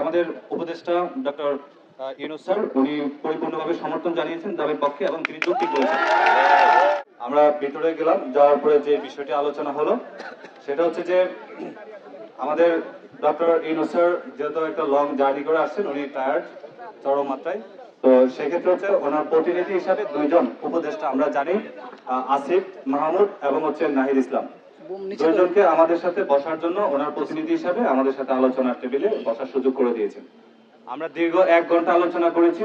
আমাদের উপদেষ্টা doctor Yunus sir, উনি পরিপূর্ণভাবে সমর্থন জানিয়েছেন দাবির পক্ষে এবং তিনি যুক্তি করেছেন আমরা ভিতরে গেলাম, যাওয়ার পরে যে বিষয়টি আলোচনা হলো, সেটা হচ্ছে যে আমাদের ডক্টর ইউনুস স্যার যেহেতু একটা লং জার্নি করে আসছেন, উনি টায়ার্ড চরম মাত্রায়। তো সেক্ষেত্রে হচ্ছে ওনার প্রতিনিধি হিসাবে দুইজন উপদেষ্টা আমরা জানি আসিফ মাহমুদ এবং হচ্ছে নাহিদ ইসলাম। দুইজনকে আমাদের সাথে বসার জন্য ওনার প্রতিনিধি হিসাবে আমাদের সাথে আলোচনার টেবিলে বসার সুযোগ করে দিয়েছেন। আমরা দীর্ঘ এক ঘণ্টা আলোচনা করেছি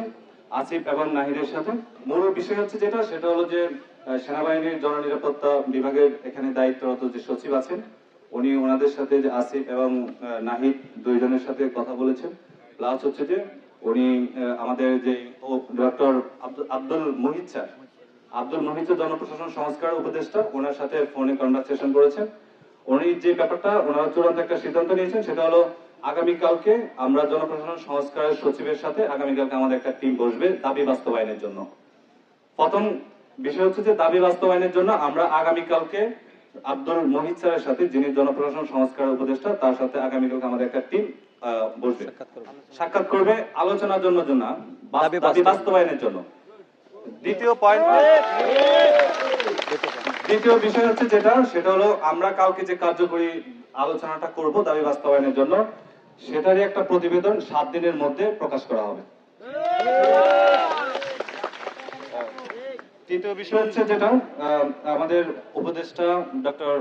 আসিফ এবং নাহিদের সাথে। মূল বিষয় হচ্ছে যেটা সেটা হলো যে সেনাবাহিনীর জননিরাপত্তা বিভাগের এখানে দায়িত্বরত যে সচিব আছেন উনি ওনাদের সাথে যে আসিফ এবং নাহিদ দুইজনের সাথে কথা বলেছেন। প্লাস হচ্ছে যে উনি আমাদের যে ডক্টর আব্দুল মুহিত স্যার আব্দুল মোহিত জনপ্রশাসন সংস্কার উপদেষ্টা ওনার সাথে ফোনে কনভারসেশন করেছেন। উনি যে ব্যাপারটা ওনারা চূড়ান্ত একটা সিদ্ধান্ত নিয়েছেন সেটা হলো আগামীকালকে আমরা জনপ্রশাসন সংস্কারের সচিবের সাথে আগামীকালকে আমাদের একটা টিম বসবে দাবি বাস্তবায়নের জন্য। প্রথম বিষয় হচ্ছে যে দাবি বাস্তবায়নের জন্য আমরা আগামীকালকে আব্দুল মোহিত স্যারের সাথে যিনি জনপ্রশাসন সংস্কার উপদেষ্টা তার সাথে আগামীকালকে আমাদের একটা টিম বসবে। সাক্ষাৎ করবে। আলোচনার জন্য জন্য দাবি দাবি বাস্তবায়নের জন্য। দ্বিতীয় পয়েন্ট দ্বিতীয় বিষয় হচ্ছে যেটা, সেটা হলো আমরা কালকে যে কার্যকরী আলোচনাটা করব দাবি বাস্তবায়নের জন্য, সেটারই একটা প্রতিবেদন সাত দিনের মধ্যে প্রকাশ করা হবে। তৃতীয় বিষয় হচ্ছে যেটা আমাদের উপদেষ্টা ডক্টর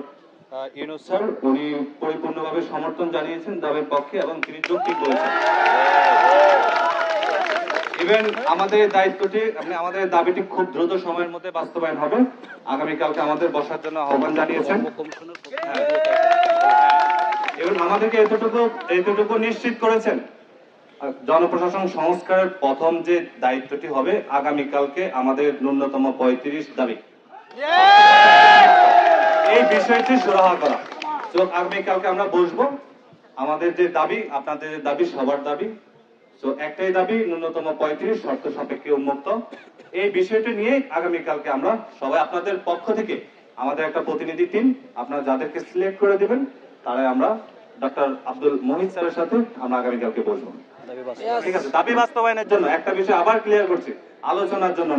ইউনুস স্যার, উনি পরিপূর্ণভাবে সমর্থন জানিয়েছেন দাবির পক্ষে এবং তিনি যুক্তি করেছেন। ইভেন আমাদের দায়িত্বটি মানে আমাদের দাবিটি খুব দ্রুত সময়ের মধ্যে বাস্তবায়ন হবে। আগামীকালকে আমাদের বসার জন্য আহ্বান জানিয়েছেন। এবং আমাদেরকে এতটুকু এতটুকু নিশ্চিত করেছেন জনপ্রশাসন সংস্কারের প্রথম যে দায়িত্বটি হবে, আগামীকালকে আমাদের ন্যূনতম পঁয়ত্রিশ দাবি। এই বিষয়টি সুরাহা করা। তো আগামীকালকে আমরা বসবো। আমাদের যে দাবি, আপনাদের যে দাবি, সবার দাবি তো একটাই দাবি ন্যূনতম পঁয়ত্রিশ শর্ত সাপেক্ষে উন্মুক্ত। এই বিষয়টি নিয়ে আগামীকালকে আমরা সবাই আপনাদের পক্ষ থেকে আমাদের একটা প্রতিনিধি টিম আপনারা যাদেরকে সিলেক্ট করে দিবেন তারাই আমরা ডক্টর আব্দুল মোহিত স্যারের সাথে আমরা আগামীকালকে বসবো। ঠিক আছে দাবি বাস্তবায়নের জন্য একটা বিষয় আবার ক্লিয়ার করছি আলোচনার জন্য।